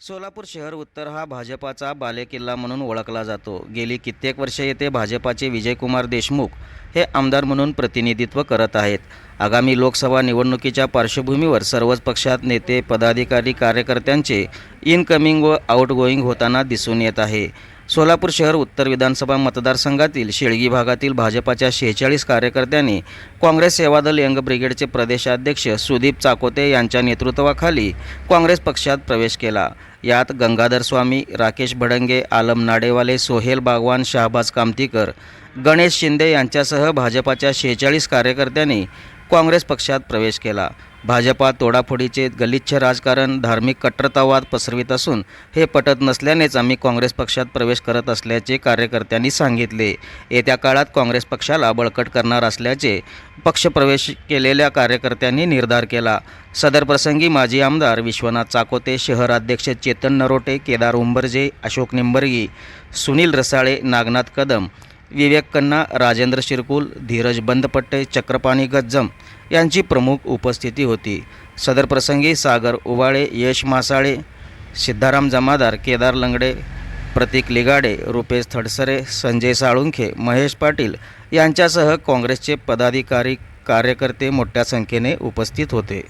सोलापूर शहर उत्तर हा भाजपाचा बालेकिल्ला म्हणून ओळखला जातो. गेली कित्येक वर्षे येथे भाजपाचे विजयकुमार देशमुख हे आमदार म्हणून प्रतिनिधित्व करत आहेत. आगामी लोकसभा निवडणुकीच्या पार्श्वभूमीवर सर्वच पक्षात नेते पदाधिकारी कार्यकर्त्यांचे इनकमिंग व आउटगोईंग होताना दिसून येत आहे. सोलापूर शहर उत्तर विधानसभा मतदारसंघातील शेळगी भागातील भाजपाच्या शेहेचाळीस कार्यकर्त्यांनी काँग्रेस सेवादल यंग ब्रिगेडचे प्रदेशाध्यक्ष सुदीप चाकोते यांच्या नेतृत्वाखाली काँग्रेस पक्षात प्रवेश केला. यात गंगाधर स्वामी राकेश भडंगे आलम नाडेवाले सोहेल बागवान शाहबाज कामतीकर गणेश शिंदे यांच्यासह भाजपाच्या शेहेचाळीस कार्यकर्त्यांनी काँग्रेस पक्षात प्रवेश केला. भाजपा तोडाफोडीचे गलिच्छ राजकारण धार्मिक कट्टरतावाद पसरवित असून हे पटत नसल्यानेच आम्ही काँग्रेस पक्षात प्रवेश करत असल्याचे कार्यकर्त्यांनी सांगितले. येत्या काळात काँग्रेस पक्षाला बळकट करणार असल्याचे पक्षप्रवेश केलेल्या कार्यकर्त्यांनी निर्धार केला. सदर प्रसंगी माजी आमदार विश्वनाथ चाकोते शहराध्यक्ष चेतन नरोटे केदार उंबरजे अशोक निंबर्गी सुनील रसाळे नागनाथ कदम विवेक कन्ना राजेंद्र शिरकुल धीरज बंदपट्टे चक्रपाणी गज्जम यांची प्रमुख उपस्थिती होती. सदर प्रसंगी सागर उवाळे यश मासाळे सिद्धाराम जमादार केदार लंगडे प्रतीक लिगाडे रुपेश थडसरे संजय साळुंखे महेश पाटील यांच्यासह काँग्रेसचे पदाधिकारी कार्यकर्ते मोठ्या संख्येने उपस्थित होते.